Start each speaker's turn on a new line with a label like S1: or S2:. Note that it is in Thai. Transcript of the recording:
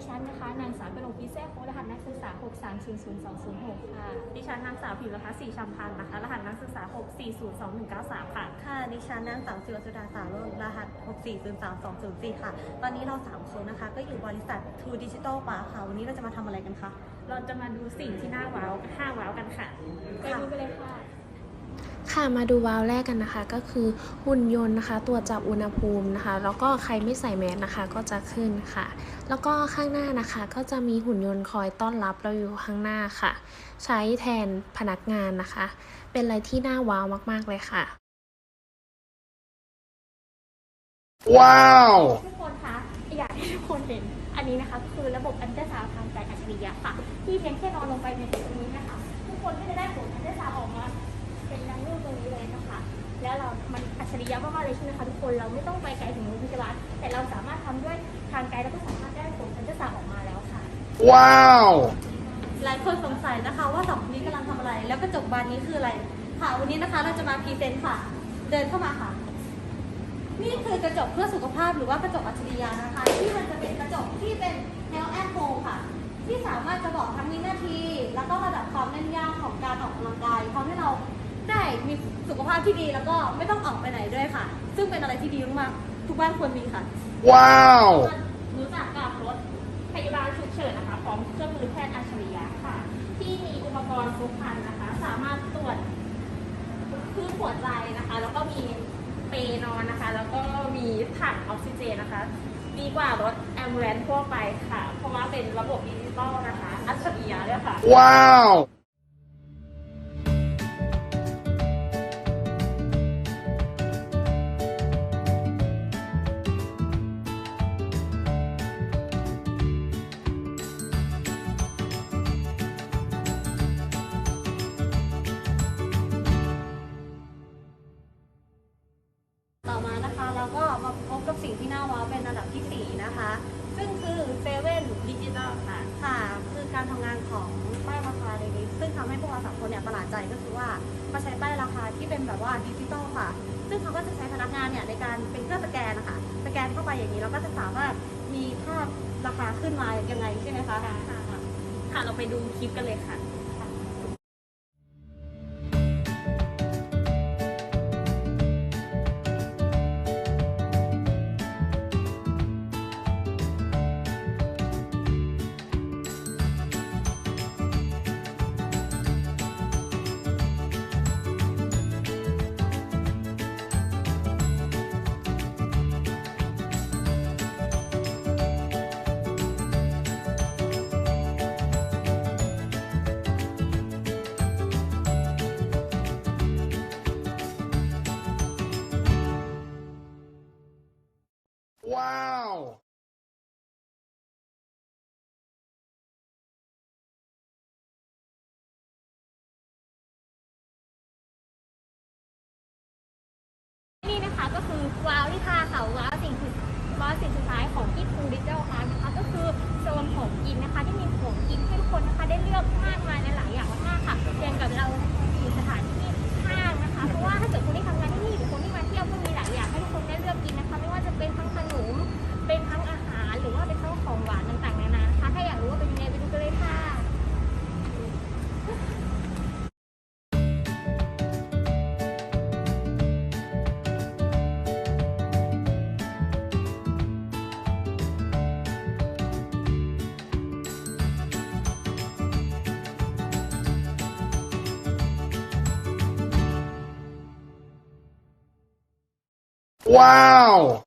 S1: ดิฉันนะคะ นางสาวกระหนกพิเศษโครหัสนักศึกษา 6300206 ค่ะ
S2: ดิฉันนางสาวพิมพ์นะคะสีชัมพันธ์นะคะ รหัสนักศึกษา 6402193 ค่ะ
S3: ค่ะ ดิฉันนางสาวศิวสุดาสาวโรจน์รหัส 6403204 ค่ะ ตอนนี้เรา 3 คนนะคะ ก็อยู่บริษัท True Digital Park ค่ะ วันนี้เราจะมาทำอะไรกันคะ
S2: เราจะมาดูสิ่งที่น่าว้าวห้าว้าวกันค่ะ
S1: ไปดูกันเลยค่ะ
S4: ค่ะมาดูวาล์วแรกกันนะคะ ก็คือหุ่นยนต์นะคะตรวจจับอุณหภูมินะคะ แล้วก็ใครไม่ใส่แมสนะคะก็จะขึ้นค่ะ แล้วก็ข้างหน้านะคะก็จะมีหุ่นยนต์คอยต้อนรับเราอยู่ข้างหน้าค่ะ ใช้แทนพนักงานนะคะ เป็นอะไรที่น่าว้าวมากๆเลยค่ะ
S5: Wow!
S1: ทุกคนคะอยากให้ทุกคนเห็นอันนี้นะคะ คือระบบอันเดอร์ซาวด์ทางใจอัจฉริยะค่ะ ที่เพียงแค่นอนลงไปในจุดนี้นะคะ ทุกคนก็จะได้ผลอันเดอร์ซาวด์ออกมา เป็นดังรูปตรงนี้เลยนะคะ แล้วเรา มันอัจฉริยะมากๆเลยใช่ไหมคะทุกคน เราไม่ต้องไปไกลถึงโรงพยาบาล แต่เราสามารถทำด้วยทางไกลแล้วก็สามารถได้ผลอันเดอร์ซาวด์ออกมาแล้วค่ะ
S5: Wow!
S3: หลายคนสงสัยนะคะว่าสองคนนี้กำลังทำอะไร แล้วกระจกบานนี้คืออะไร ค่ะ วันนี้นะคะเราจะมาพรีเซนต์ค่ะ เดินเข้ามาค่ะ นี่คือกระจกเพื่อสุขภาพหรือว่ากระจกอัจฉริยะนะคะ ที่มันจะเป็นกระจกที่เป็นแนวแอนโฮค่ะที่สามารถจะบอกทั้งวินาที แล้วก็ระดับความแน่นยากของการออกกำลังกายทำให้เรา ได้มีสุขภาพที่ดีแล้วก็ไม่ต้องออกไปไหนด้วยค่ะ ซึ่งเป็นอะไรที่ดีมากๆทุกบ้านควรมีค่ะ
S5: Wow!
S2: รู้จักกับรถพยาบาลฉุกเฉินนะคะพร้อมเครื่องมือแพทย์อัจฉริยะค่ะ ที่มีอุปกรณ์ครบครันนะคะ สามารถตรวจคลื่นหัวใจนะคะ แล้วก็มีเปรย์นอนนะคะ แล้วก็มีถังออกซิเจนนะคะ ดีกว่ารถแอมบูเลนทั่วไปค่ะ เพราะว่าเป็นระบบดิจิตอลนะคะ อัจฉริยะด้วยค่ะ
S5: Wow!
S3: ต่อ มานะคะเราก็มาพบกับสิ่งที่น่าว้าวเป็นระดับที่ 4 นะคะ ซึ่งคือเซเว่นดิจิตอลค่ะ ค่ะ คือการทำงานของป้ายราคาในนี้ ซึ่งทำให้พวกเราสามคนเนี่ยประหลาดใจก็คือว่าเขาใช้ป้ายราคาที่เป็นแบบว่าดิจิตอลค่ะ ซึ่งเขาก็จะใช้พนักงานเนี่ยในการเป็นเครื่องสแกนนะคะ สแกนเข้าไปอย่างนี้เราก็จะสามารถมีภาพราคาขึ้นมายังไงใช่ไหมคะ
S2: ค่ะ เราไปดูคลิปกันเลยค่ะ
S5: Wow!
S1: นี่นะคะก็คือว้าวที่ทาเขาว้าวสิ่งสุดว้าวสิ่งสุดท้ายของที่ฟูดิจิทัลคานะคะก็คือโซนของกินนะคะที่มีของกินให้
S5: Wow!